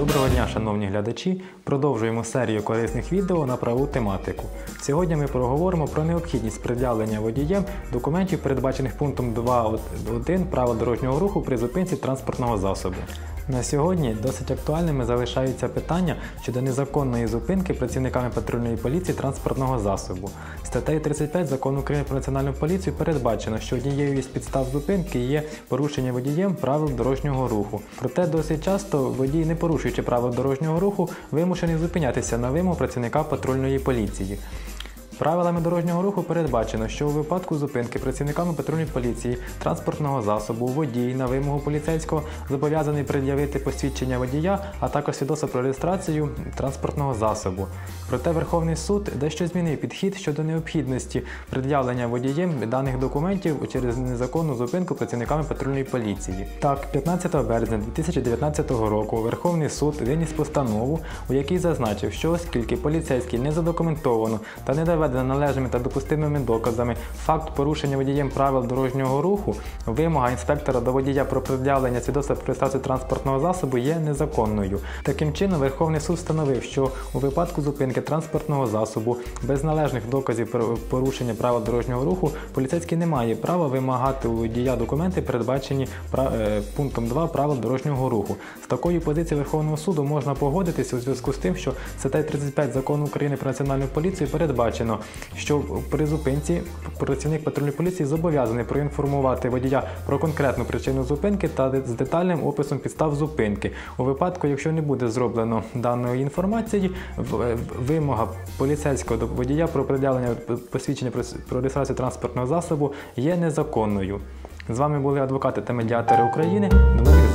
Доброго дня, шановні глядачі! Продовжуємо серію корисних відео на праву тематику. Сьогодні ми проговоримо про необхідність пред'явлення водієм документів, передбачених пунктом 2.1 правил дорожнього руху при зупинці транспортного засобу. На сьогодні досить актуальними залишаються питання щодо незаконної зупинки працівниками патрульної поліції транспортного засобу. Статтею 35 закону України про національну поліцію передбачено, що однією із підстав зупинки є порушення водієм правил дорожнього руху. Проте досить часто водій, не порушуючи правил дорожнього руху, вимушений зупинятися на вимогу працівника патрульної поліції. Правилами дорожнього руху передбачено, що у випадку зупинки працівниками патрульної поліції транспортного засобу водій на вимогу поліцейського зобов'язаний пред'явити посвідчення водія, а також свідоцтво про реєстрацію транспортного засобу. Проте Верховний суд дещо змінив підхід щодо необхідності пред'явлення водієм даних документів через незаконну зупинку працівниками патрульної поліції. Так, 15 березня 2019 року Верховний суд виніс постанову, у якій зазначив, що оскільки поліцейський не задокументовано та не доведено належними та допустимими доказами факт порушення водієм правил дорожнього руху, вимога інспектора до водія про пред'явлення свідоцтва про реєстрацію транспортного засобу є незаконною. Таким чином, Верховний суд встановив, що у випадку зупинки транспортного засобу без належних доказів порушення правил дорожнього руху поліцейський не має права вимагати у водія документи, передбачені е, пунктом 2 правил дорожнього руху. З такою позицією Верховного суду можна погодитися у зв'язку з тим, що статтею 35 закону України про національну поліцію передбачено, що при зупинці працівник патрульної поліції зобов'язаний проінформувати водія про конкретну причину зупинки та з детальним описом підстав зупинки. У випадку, якщо не буде зроблено даної інформації, вимога поліцейського до водія про пред'явлення посвідчення про реєстрацію транспортного засобу є незаконною. З вами були адвокати та медіатори України. До